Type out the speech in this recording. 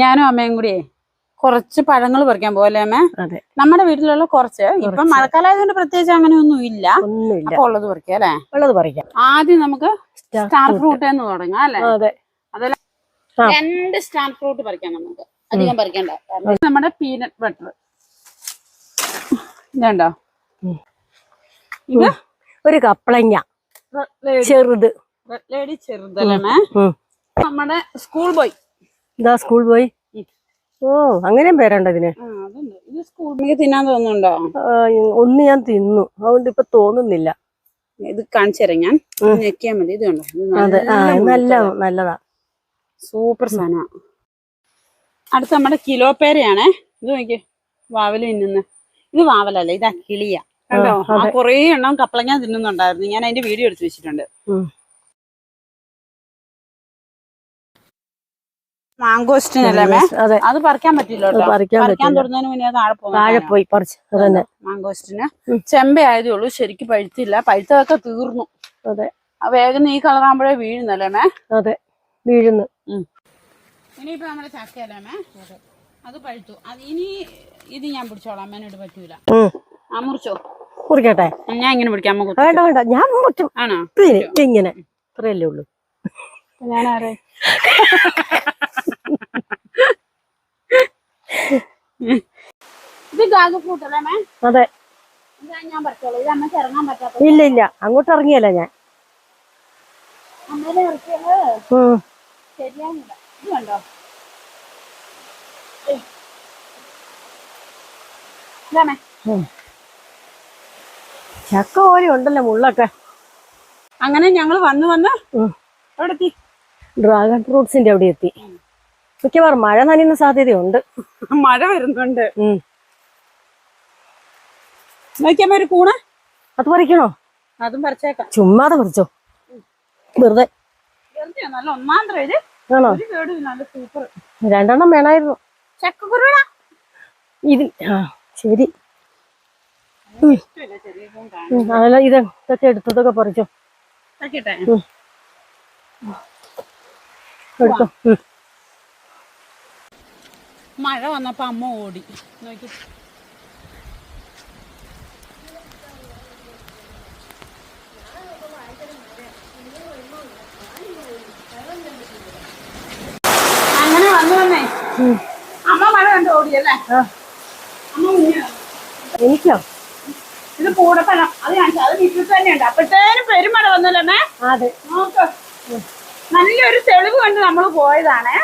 ഞാനും അമ്മയും കൂടിയേ കുറച്ച് പഴങ്ങൾ പറിക്കാൻ പോലെ അമ്മ? നമ്മുടെ വീട്ടിലുള്ള കുറച്ച്. ഇപ്പൊ മഴക്കാലായതുകൊണ്ട് പ്രത്യേകിച്ച് അങ്ങനെ ഒന്നും ഇല്ല അപ്പൊ ഉള്ളത് പറിക്കാം അല്ലെ? ഉള്ളത് പറിക്കാം. ആദ്യം നമുക്ക് സ്റ്റാർ ഫ്രൂട്ട് എന്ന് തുടങ്ങാം അല്ലെ? അതല്ല. രണ്ട് സ്റ്റാർ ഫ്രൂട്ട് പറിക്കാം നമുക്ക്. അധികം പറിക്കണ്ട. നമ്മുടെ പീനട്ട് ബട്ടർ ഇതുണ്ടോ. ഇത് ഒരു കപ്പളങ്ങ ചെറുത്. lady ചെറുതല്ലേ നമ്മുടെ സ്കൂൾ ബോയ് ഇതാ സ്കൂൾ പോയി. ഓ അങ്ങനെയും പേരണ്ട ഇതിന്? തിന്നാൻ തോന്നുന്നുണ്ടോ? ഒന്ന് ഞാൻ തിന്നു. അതുകൊണ്ട് ഇപ്പൊ തോന്നുന്നില്ല. ഇത് കാണിച്ചു തരാം ഞാൻ. ഞെക്കിയാ മതി. ഇത് അതെ. നല്ല നല്ല നല്ലതാ. സൂപ്പർ സാധന അടുത്ത നമ്മുടെ കിലോ പേരയാണേ. ഇത് നോക്കിയേ. വാവൽ തിന്നുന്ന. ഇത് വാവലല്ല ഇത് കിളിയ കണ്ടോ? ആ. കുറേ എണ്ണം കപ്പളങ്ങ തിന്നുന്നുണ്ടായിരുന്നു. ഞാൻ അതിന്റെ വീഡിയോ എടുത്ത് വെച്ചിട്ടുണ്ട്. മാങ്കോസ്റ്റിനല്ലേ അതെ. പറിക്കാൻ പറ്റില്ല പറിക്കാൻ തുടങ്ങുന്നതിന് മുന്നേ താഴെ താഴെ പോയി പറിച്ച്. അതന്നെ. മാങ്കോസ്റ്റിന്. ചെമ്പ ആയതേ ഉള്ളൂ ശരിക്കും പഴുത്തില്ല. പഴുത്തതൊക്കെ തീർന്നു. അതെ. വേഗം ഈ കളറാകുമ്പോഴേ വീഴുന്നല്ലേ മേ? അതെ വീഴുന്നു. ഇനിയിപ്പോ നമ്മുടെ ചക്കയല്ലേ മേ? അത്. പഴുത്തു. അത് ഇനി ഇത് ഞാൻ പിടിച്ചോളാം അമ്മേനോട് പറ്റൂല. അമുറിച്ചോ ആ മുറിച്ചോ? കുറിക്കട്ടെ ഞാൻ ഇങ്ങനെ പിടിക്കാം അമ്മ. വേണ്ട വേണ്ട. ഞാൻ മുറ്റും ആണോ? ഇങ്ങനെ ഇത്രയല്ലേ ഉള്ളൂ. ഞാൻ ഇത് ഡ്രാഗൺ ഫ്രൂട്ട് അല്ലേ മേ? അതെ. ഞാൻ പറിച്ചോളൂ. ഇത് അമ്മയ്ക്ക് ഇറങ്ങാൻ പറ്റാത്ത ഇല്ല ഇല്ല. അങ്ങോട്ട് ഇറങ്ങിയല്ല ഞാൻ. അമ്മേനെ ഇറക്കിയത് ഉം. ശരിയാകുന്നില്ല ഇത് കണ്ടോ. ചക്ക പോലെ ഉണ്ടല്ലോ മുള്ളൊക്കെ. അങ്ങനെ ഞങ്ങൾ വന്ന് വന്ന് ഉം. എവിടെ എത്തി ഡ്രാഗൺ ഫ്രൂട്ട്സിന്റെ അവിടെ എത്തി. മിക്കവാറും മഴ നനയുന്ന സാധ്യതയുണ്ട്. മഴ വരുന്നുണ്ട്. ഉം. നോക്കിയമ്മ ഒരു കൂണ്? അത് പറിക്കണോ? അതും പറിച്ചേക്കാം. ചുമ്മാതെ പറിച്ചോ. വെറുതെ. നല്ല ഒന്നാം ആണോ? രണ്ടെണ്ണം വേണായിരുന്നു ഇത് ആ ശരി. അതല്ല ഇത് ഇതൊക്കെ എടുത്തതൊക്കെ പറിച്ചോ. എടുത്തോ. മഴ വന്നപ്പോ അമ്മ ഓടി. നോക്കി. അങ്ങനെ വന്നു വന്നേ. അമ്മ മഴ കണ്ട് ഓടിയല്ലേ അല്ലേ? അമ്മ എനിക്കോ? ഇത് കൂടപ്പഴം അത് കാണിച്ചു അത് വീട്ടിൽ തന്നെയുണ്ട്. അപ്പോഴത്തേനും പെരുമഴ വന്നല്ലേ അമ്മേ. അതെ. നോക്ക്. നല്ലൊരു തെളിവ് കണ്ട് നമ്മൾ പോയതാണേ.